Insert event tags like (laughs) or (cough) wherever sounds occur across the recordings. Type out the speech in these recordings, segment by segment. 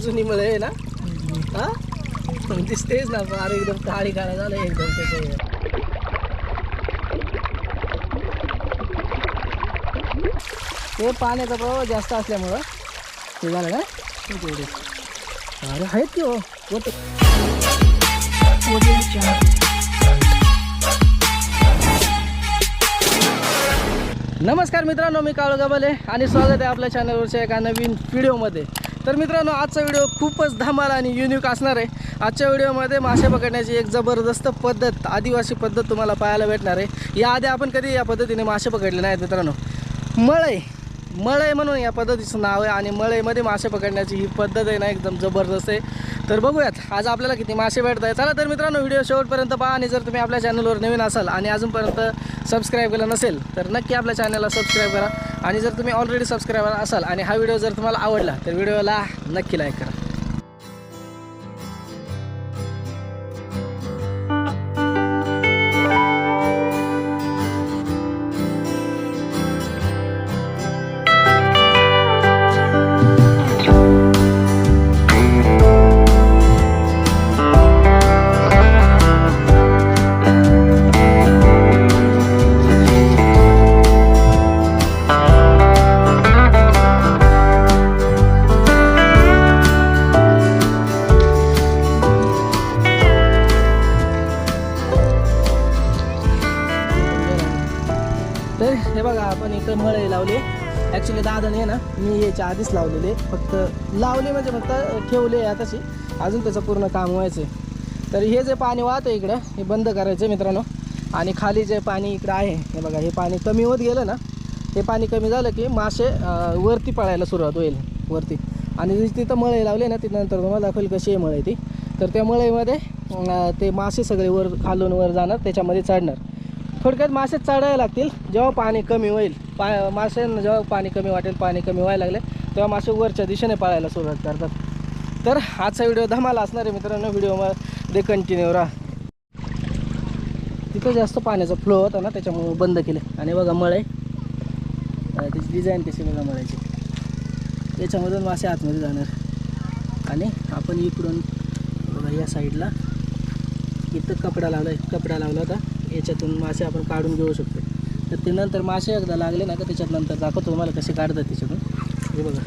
जुनी मळे आहे ना? हा? दिसतेच ना अरे एकदम काळी काळा झालं एकदम त्याचं ते. पाण्याचा प्रवाह जास्त असल्यामुळं ते झालं ना? तेवढे अरे आहेत की हो? नमस्कार मित्रांनो मी काळू गबाले आणि स्वागत आहे आपल्या चॅनलवरच्या एका नवीन व्हिडिओमध्ये तर मित्रांनो आजचा व्हिडिओ खूपच धमाल आणि युनिक असणार आहे. आजच्या व्हिडिओमध्ये मासे पकडण्याची एक जबरदस्त पद्धत आदिवासी पद्धत तुम्हाला पाहायला भेटणार आहे. याआधी आपण कधी या पद्धतीने मासे पकडले नाहीत मित्रांनो. मळई मळई म्हणून या पद्धतीचं नाव आहे आणि मळईमध्ये मासे पकडण्याची ही पद्धत आहे ना एकदम जबरदस्त आहे. तर बघूयात आज आपल्याला किती मासे भेटत आहे चला तर मित्रांनो व्हिडिओ शेवटपर्यंत पहा आणि जर तुम्ही आपल्या चॅनलवर नवीन असाल आणि अजूनपर्यंत सबस्क्राईब केलं नसेल तर नक्की आपल्या चॅनलला सबस्क्राईब करा. आणि जर तुम्ही ऑलरेडी सबस्क्रायबर असाल आणि हा व्हिडिओ जर तुम्हाला आवडला तर व्हिडिओला नक्की लाईक करा. लावले. ॲक्च्युली दादाने आहे ना मी याच्या आधीच लावलेले. फक्त लावले म्हणजे फक्त ठेवले आताशी. अजून त्याचं पूर्ण काम व्हायचं आहे तर हे जे पाणी वाहतं इकडं हे बंद करायचं मित्रांनो. आणि खाली जे पाणी इकडं आहे हे बघा हे पाणी कमी होत गेलं ना हे पाणी कमी झालं की मासे वरती पळायला सुरुवात होईल वरती. आणि तिथं मळई लावले ना तिथनंतर तुम्हाला दाखवेल कशी आहे मळई ती. तर त्या मळईमध्ये ते मासे सगळे वर खालून वर जाणार त्याच्यामध्ये चढणार. थोडक्यात मासे चढायला लागतील जेव्हा पाणी कमी होईल. पा माशांना जेव्हा पाणी कमी वाटेल पाणी कमी व्हायला लागले तेव्हा मासे वरच्या दिशेने पळायला सुरुवात करतात. तर आजचा व्हिडिओ धमाला असणार आहे मित्रांनो व्हिडिओमध्ये कंटिन्यू राहा. तिथं जास्त पाण्याचा फ्लो होता ना त्याच्यामुळे बंद केले. आणि बघा मळे आहे. त्याची डिझाईन कशी बघा मळायची. याच्यामधून मासे आतमध्ये जाणार. आणि आपण इकडून बघा या साईडला इथं कपडा लावला आहे कपडा लावला होता. याच्यातून मासे आपण काढून घेऊ शकतो. तर ते नंतर मासे एकदा लागले ना का त्याच्यात नंतर दाखवतो तुम्हाला कसे काढतात त्याच्यातून. हे बघा.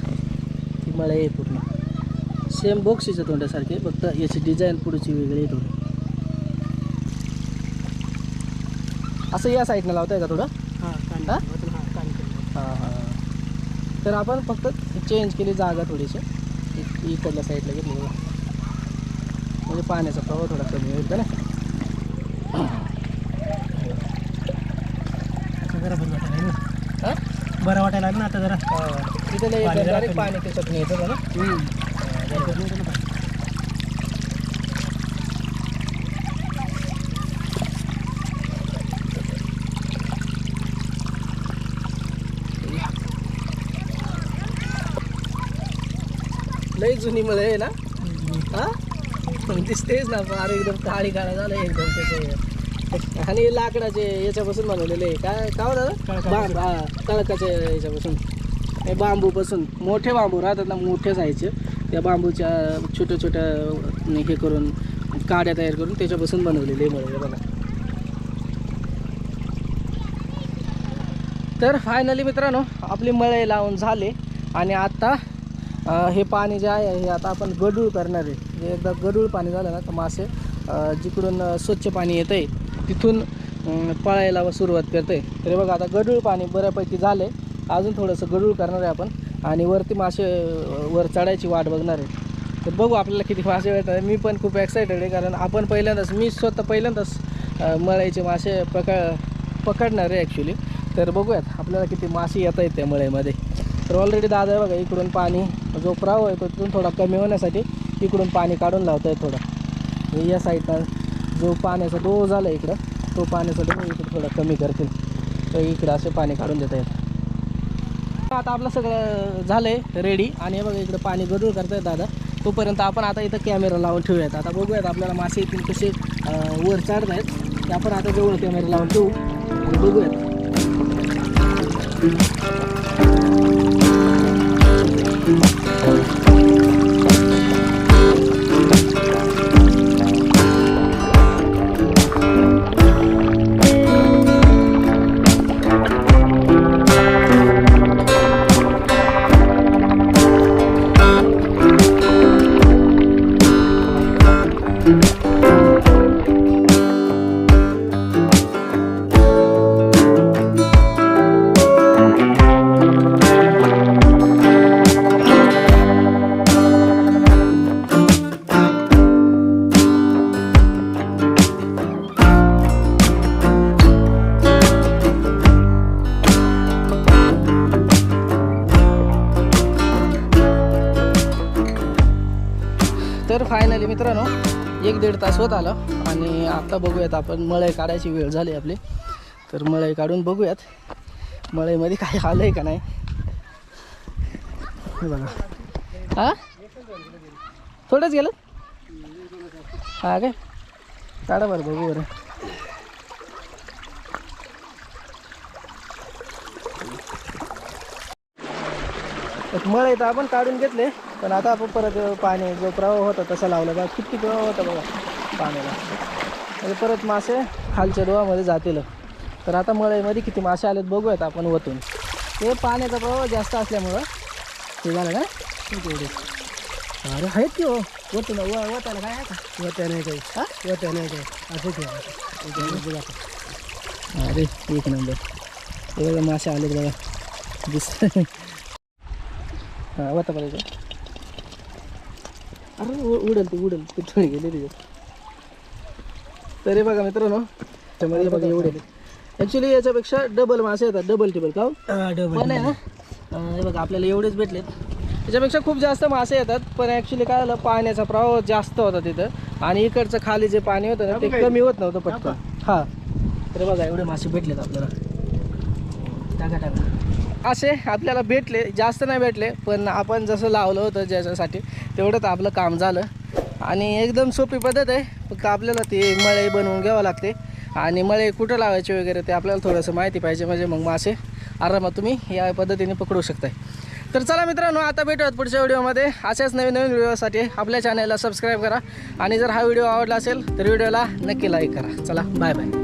ती मळई आहे पूर्ण. सेम बॉक्सीच्या तोंडासारखे फक्त याची डिझाईन पुढची वेगळी आहे थोडी. असं या साईडनं लावताय का थोडं? हां हा? हां हां हां. तर आपण फक्त चेंज केली जागा थोडीशी. इकडल्या साईडला घेतली. म्हणजे पाण्याचा प्रवाह थोडा कमी होईल ना? जरा बरं वाटायला लागलं. हां? बरं वाटायला लागलं ना आता जरा. तिथे लय पाणी जरा कमी. पाणी जुनी आहे ना? हा? दिसतेच ना अरे एकदम काळी काळा झालं एकदम त्याचे (laughs) आणि लाकडाचे याच्यापासून बनवलेले आहे. काय काय दादा. बांब हा कळकाच्या याच्यापासून. हे बांबूपासून. मोठे बांबू राहतात ना मोठे जायचे त्या बांबूच्या छोट्या छोट्या हे करून काड्या तयार करून त्याच्यापासून बनवलेले मळे बघा. तर फायनली मित्रांनो आपली मळे लावून झाले. आणि आता हे पाणी जे आहे हे आता आपण गडूळ करणार आहे. एकदा गडूळ पाणी झालं ना तर मासे जिकडून स्वच्छ पाणी येतं आहे तिथून पळायला सुरुवात करते तर बघा आता गडूळ पाणी बऱ्यापैकी झाले अजून थोडंसं गडूळ करणार आहे आपण. आणि वरती मासे वर चढायची वाट बघणार आहे. तर बघू आपल्याला किती मासे भेटतात मी पण खूप एक्सायटेड आहे कारण आपण पहिल्यांदाच मी स्वतः पहिल्यांदाच मळायचे मासे पकड पकडणार आहे ॲक्च्युली तर बघूयात आपल्याला किती मासे येत आहेत त्या मळ्यामध्ये. तर ऑलरेडी दादा आहे बघा इकडून पाणी जो प्राव आहे तो तिथून थोडा कमी होण्यासाठी इकडून पाणी काढून लावत आहे थोडं. या साईडनं जो पाण्याचा डो झाला इकडं तो पाण्याचा डो इकडं थोडा कमी करतील. तर इकडं असे पाणी काढून देता येतं. आता आपलं सगळं झालं आहे रेडी आणि हे बघा इकडं पाणी गडूळ करतायत दादा. तोपर्यंत आपण आता इथं कॅमेरा लावून ठेवूयात. आता बघूयात आपल्याला मासे इथून कसे वर चढत आहेत ते आपण आता जवळ कॅमेरा लावून ठेवू. आणि बघूयात. फायनली मित्रांनो एक दीड तास होत आला आणि आता बघूयात आपण मळई काढायची वेळ झाली आपली. तर मळई काढून बघूयात मळईमध्ये काय आलं आहे का नाही. बघा. हा? थोडंच गेलं? हा काय? काढा बरं बघू बरं. मळई मळ आहे तर आपण काढून घेतले. पण आता आपण परत पाणी जो प्रवाह होता तसा लावला बघा किती प्रवाह होता बघा पाण्याला. म्हणजे परत मासे खालच्या डोहामध्ये जातील. तर आता मळईमध्ये किती मासे आलेत बघूयात आपण वतून. ते पाण्याचा प्रवाह जास्त असल्यामुळं हे झालं ना? तेवढे अरे आहेत की हो? वतून व वताला काय आहे का वत्या नाही काही हा? वत्या नाही काही असं ठेवा. अरे एक नंबर. हे बघा मासे आलेत बघा. दिस हां वता बघायचं अरे उडेल ते उडेल. ते थोडी गेले तिथे तरी बघा मित्रांनो त्यामध्ये बघा एवढे ॲक्च्युली याच्यापेक्षा डबल मासे येतात. डबल टेबल का हो? पण आहे ना हे बघा आपल्याला एवढेच भेटलेत. त्याच्यापेक्षा खूप जास्त मासे येतात पण ॲक्च्युली काय झालं पाण्याचा प्रवाह जास्त होता तिथं. आणि इकडचं खाली जे पाणी होतं ना ते कमी होत नव्हतं पटकन. हां. तर बघा एवढे मासे भेटलेत आपल्याला. टाका टाका. असे आपल्याला भेटले जास्त नाही भेटले पण आपण जसं लावलं होतं ज्याच्यासाठी तेवढंच आपलं काम झालं. आणि एकदम सोपी पद्धत आहे फक्त आपल्याला ती मळई बनवून घ्यावं लागते. आणि मळई कुठं लावायची वगैरे ते आपल्याला थोडंसं माहिती पाहिजे म्हणजे मग मासे आरामात तुम्ही या पद्धतीने पकडू शकताय. तर चला मित्रांनो आता भेटूयात पुढच्या व्हिडिओमध्ये. अशाच नवीन नवीन व्हिडिओसाठी आपल्या चॅनलला सबस्क्राईब करा. आणि जर हा व्हिडिओ आवडला असेल तर व्हिडिओला नक्की लाईक करा. चला बाय बाय